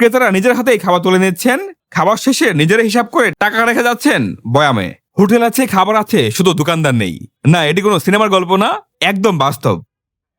ক্রেতারা নিজের হাতেই খাবার তুলে নিচ্ছেন। খাবার শেষে নিজেরা হিসাব করে টাকা রেখে যাচ্ছেন বয়ামে। হোটেল আছে খাবার আছে শুধু দোকানদার নেই। না এটি কোনো সিনেমার গল্প না একদম বাস্তব।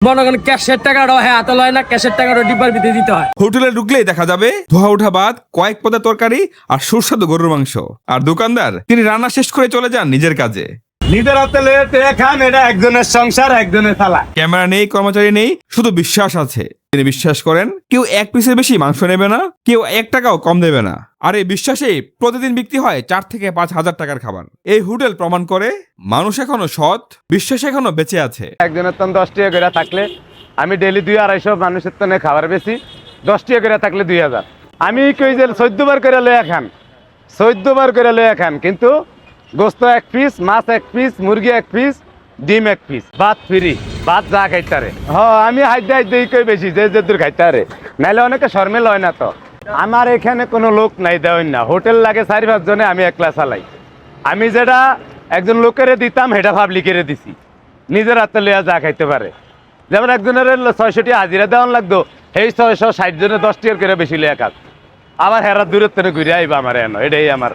মনে করেন ক্যাশের টাকাটা হ্যাঁ হাতে লয় না ক্যাশের টাকাটা ডিব্বার ভিতরে দিতে হয়। হোটেলে ঢুকলেই দেখা যাবে ধোয়া ওঠা ভাত কয়েক পদের তরকারি আর সুস্বাদু গরুর মাংস। আর দোকানদার তিনি রান্না শেষ করে চলে যান নিজের কাজে। নিজের হাতে লেটে খান এটা একজনের সংসার একজনের থালা। ক্যামেরা নেই কর্মচারী নেই শুধু বিশ্বাস আছে। তিনি বিশ্বাস করেন কেউ এক পিসের বেশি মাংস নেবে না কেউ এক টাকাও কম দেবে না। আর এই বিশ্বাসেই প্রতিদিন বিক্রি হয় চার থেকে পাঁচ হাজার টাকার খাবার। এই হোটেল প্রমাণ করে মানুষ এখনও সৎ বিশ্বাস এখনও বেঁচে আছে। একজনের তন দশ টাকা করে থাকলে আমি ডেলি দুই আড়াইশো মানুষের তনে খাবার বেশি দশ টাকা করে থাকলে দুই হাজার। আমি কই যে চোদ্দ বার করে লইয়া খান চোদ্দ বার করে লইয়া খান কিন্তু গোস্ত এক পিস মাছ এক পিস মুরগি এক পিস ডিম এক পিস ভাত ফ্রি, ভাত যা খাইতারে। হ, আমি হাইতে হাইতে কই বেশি, যে যে দূর খাইতারে। নাইলে অনেকে শর্মেল হয় না তো। আমার এখানে কোনো লোক নাই, দেওয়াই না। হোটেল লাগে চারি পাঁচজনে আমি একলা চালাই। আমি যেটা একজন লোকেরে দিতাম, সেটা পাবলিকেরে দিছি। নিজের হাতে লইয়া যা খাইতে পারে। যেমন একজনের ছয়শটি হাজিরা দেওয়ান লাগতো, সেই ছয়শো ষাট জনে দশ করে বেশি লইয়া কাজ। আবার হেরা দূরের থেকে ঘুরে আইবা আমার এনো এটাই আমার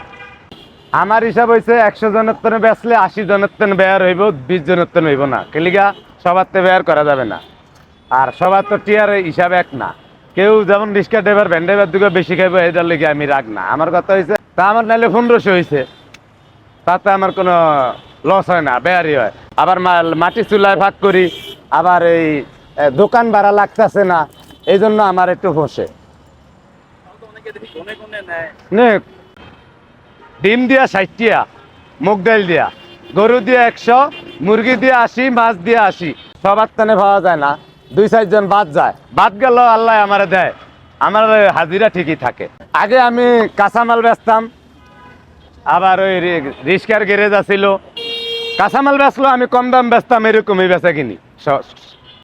আমার হিসাব হয়েছে একশো জনের তনে বেচলে আশি জনের তনে বেয়ার হইব বিশ জনের তনে হইব না। কেলিগা সবার তো বেয়ার করা যাবে না। আর সবার তো টিয়ার হিসাব এক না। কেউ যেমন রিক্সা ড্রাইভার ভ্যান ড্রাইভার দুটো বেশি খাইবো এটার লেগে আমি রাখ না। আমার কথা হয়েছে তা আমার নাইলে পনেরোশো হয়েছে তাতে আমার কোনো লস হয় না বেয়ারি হয়। আবার মাটি চুলায় ভাগ করি আবার এই দোকান ভাড়া লাগতেছে না এই জন্য আমার একটু ফসে ডিম দিয়া ষাটটিয়া মুগ ডাল দিয়া। গরু দিয়া একশো, মুরগি দিয়ে আশি, মাছ দিয়ে আসি সবার তানে পাওয়া যায় না। দুই চারজন বাদ যায়। বাদ গেল আল্লাহ আমারে দেয়। আমার হাজিরা ঠিকই থাকে। আগে আমি কাঁচামাল বেচতাম। আবার ওই রিস্কার গ্যারেজ আছিল। কাঁচামাল বেচলো আমি কম দাম বেচতাম, এরকমই বেচা কিনি।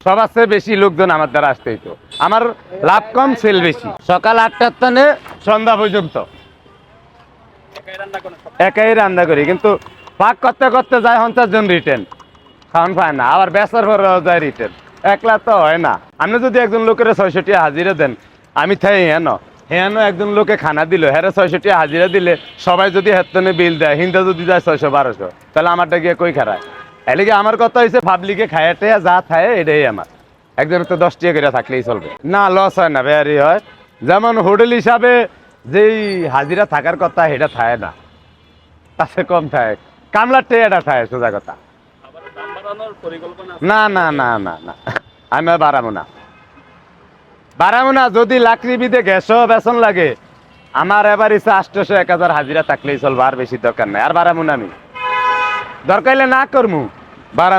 সবার চেয়ে বেশি, লোকজন আমার দ্বারা আসতে হইতো। আমার লাভ কম, সেল বেশি। সকাল আটটার টানে সন্ধ্যা পর্যন্ত। একাই রান্না করি, কিন্তু পাক করতে করতে যায় পঞ্চাশ জন রিটার্ন খাওয়ান পায় না, আবার বেচার পরেও যায় রিটার্ন একলা তো হয় না। আপনি যদি একজন লোকের ছয়শটি হাজিরা দেন, আমি থাই হেন। হেন একজন লোকে খানা দিল হ্যাঁ ছয়শটি হাজিরা দিলে সবাই যদি হেতনে বিল দেয়, হিন্দা যদি যায় ছয়শো বারোশো। তাহলে আমারটা গিয়ে কই খারায়? এলিগে আমার কথা হয়েছে পাবলিকে খায়াতে যা খায় এটাই আমার। একজনের তো দশ করে থাকলেই চলবে। না লস হয় না বেয়ারি হয়। যেমন হোটেল হিসাবে যেই হাজিরা থাকার কথা, সেটা থাকে না। তাতে কম থাকে। কামলার টেয়াটা থাকে, সোজা কথা। না না না না না। আমি বাড়াবো না বাড়াবো না যদি লাকড়ি বিদে গ্যাসও বেসন লাগে, আমার এবার ইচ্ছা আষ্টশো এক হাজার হাজিরা থাকলেই চলবো, আর বেশি দরকার নাই। আর বাড়াবো না আমি। দরকার না করমু। বাড়াবো